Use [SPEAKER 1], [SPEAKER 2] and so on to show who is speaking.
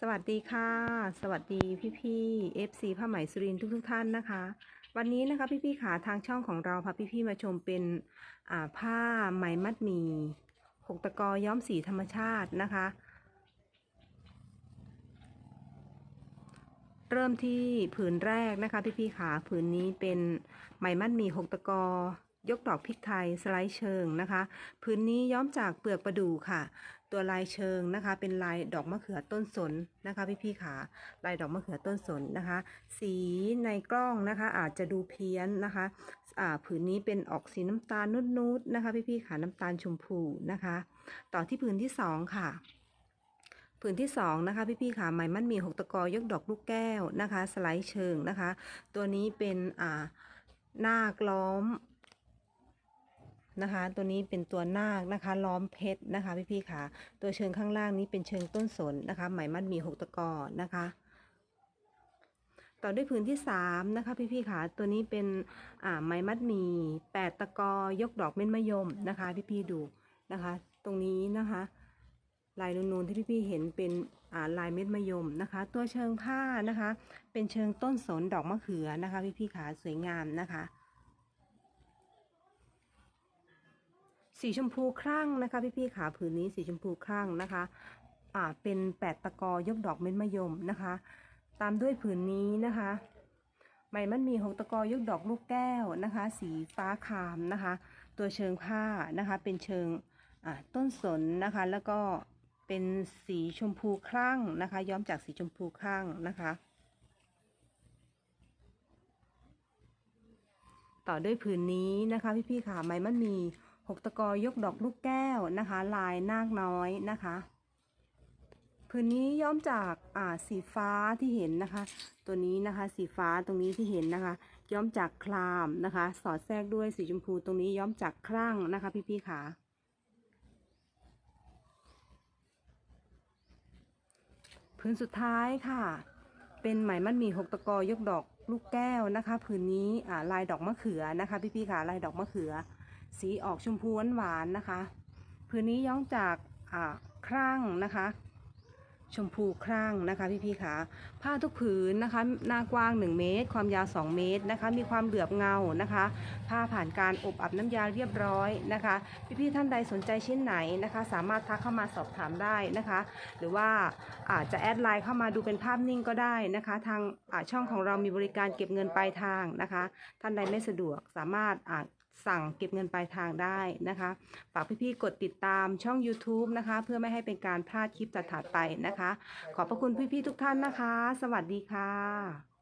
[SPEAKER 1] สวัสดีค่ะ สวัสดีพี่พี่ๆ FC ผ้าไหมสุรินทุกทุกท่านนะคะ วันนี้นะคะพี่พี่ๆขาทางช่องของเราพาพี่พี่ๆมาชมเป็นอ่าผ้าไหมมัดหมี่หกตะกอย้อมสีธรรมชาตินะคะ เริ่มที่ผืนแรกนะคะพี่พี่ๆขาผืนนี้เป็นไหมมัดหมี่หกตะกอ ยกดอกพริกไทยสไลด์เชิงนะคะผืนนี้ย้อมจากเปลือกประดู่ค่ะ ตัวลายเชิงนะคะ เป็นลายดอกมะเขือต้นสนนะคะ พี่พี่ขาลายดอกมะเขือต้นสนนะคะ สีในกล้องนะคะ อาจจะดูเพี้ยนนะคะอ่าผืนนี้เป็นออกสีน้ำตาลนุดๆนะคะ พี่พี่ขาน้ำตาลชมพูนะคะ ต่อที่ผืนที่สองค่ะผืนที่สองนะคะพี่พี่ขาไหมมันมีหกตะกอยกดอกลูกแก้วนะคะ สไลด์เชิงนะคะ ตัวนี้เป็นอ่านาคล้อม นะคะ ตัวนี้เป็นตัวนาคนะคะ ล้อมเพชรนะคะพี่พี่ๆค่ะ ตัวเชิงข้างล่างนี้เป็นเชิงต้นสนนะคะ ไหมมัดมีหกตะกอนะคะ ต่อด้วยผืนที่สามนะคะ พี่พี่ๆค่ะ ตัวนี้เป็นอ่าไหมมัดมีแปดตะกอยกดอกเม็ดมะยมนะคะ พี่พี่ๆดูนะคะ ตรงนี้นะคะลายนูนๆที่พี่พี่ๆเห็นเป็นอ่าลายเม็ดมะยมนะคะ ตัวเชิงผ้านะคะ เป็นเชิงต้นสนดอกมะเขือนะคะ พี่พี่ๆค่ะสวยงามนะคะ สีชมพูครั่งนะคะพี่ๆขาผืนนี้สีชมพูครั่งนะคะอ่าเป็นแปดตะกอยกดอกเม็ดมะยมนะคะ ตามด้วยผืนนี้นะคะไหมมันมีหกตะกอยกดอกลูกแก้วนะคะ สีฟ้าคามนะคะ ตัวเชิงผ้านะคะเป็นเชิงอ่าต้นสนนะคะ แล้วก็เป็นสีชมพูครั่งนะคะ ย้อมจากสีชมพูครั่งนะคะ ต่อด้วยผืนนี้นะคะ พี่ๆค่ะไหมมันมี หกตะกอยกดอกลูกแก้วนะคะ ลายนาคน้อยนะคะผืนนี้ย้อมจากอ่าสีฟ้าที่เห็นนะคะ ตัวนี้นะคะ สีฟ้าตรงนี้ที่เห็นนะคะ ย้อมจากคลามนะคะ สอดแทรกด้วยสีชมพูตรงนี้ย้อมจากครั่งนะคะ พี่พี่ๆค่ะผืนสุดท้ายค่ะ เป็นไหมมัดมีหกตะกอยกดอกลูกแก้วนะคะผืนนี้อ่าลายดอกมะเขือนะคะ พี่ๆค่ะลายดอกมะเขือ สีออกชมพูหวานๆนะคะผืนนี้ย้อมจากครั่งนะคะ ชมพูครั่งนะคะพี่ๆค่ะผ้าทุกผืนนะคะหน้ากว้าง 1 เมตร ความยาว 2 เมตรนะคะ มีความเหลือบเงานะคะ ผ้าผ่านการอบอับน้ำยาเรียบร้อยนะคะ พี่ๆท่านใดสนใจชิ้นไหนนะคะ สามารถทักเข้ามาสอบถามได้นะคะ หรือว่าอาจจะแอดไลน์เข้ามาดูเป็นภาพนิ่งก็ได้นะคะ ทางช่องของเรามีบริการเก็บเงินปลายทางนะคะ ท่านใดไม่สะดวกสามารถ สั่งเก็บเงินปลายทางได้นะคะฝากพี่ๆกดติดตามช่อง YouTube นะคะ เพื่อไม่ให้เป็นการพลาดคลิปถัดๆไปนะคะ ขอบพระคุณพี่ๆทุกท่านนะคะ สวัสดีค่ะ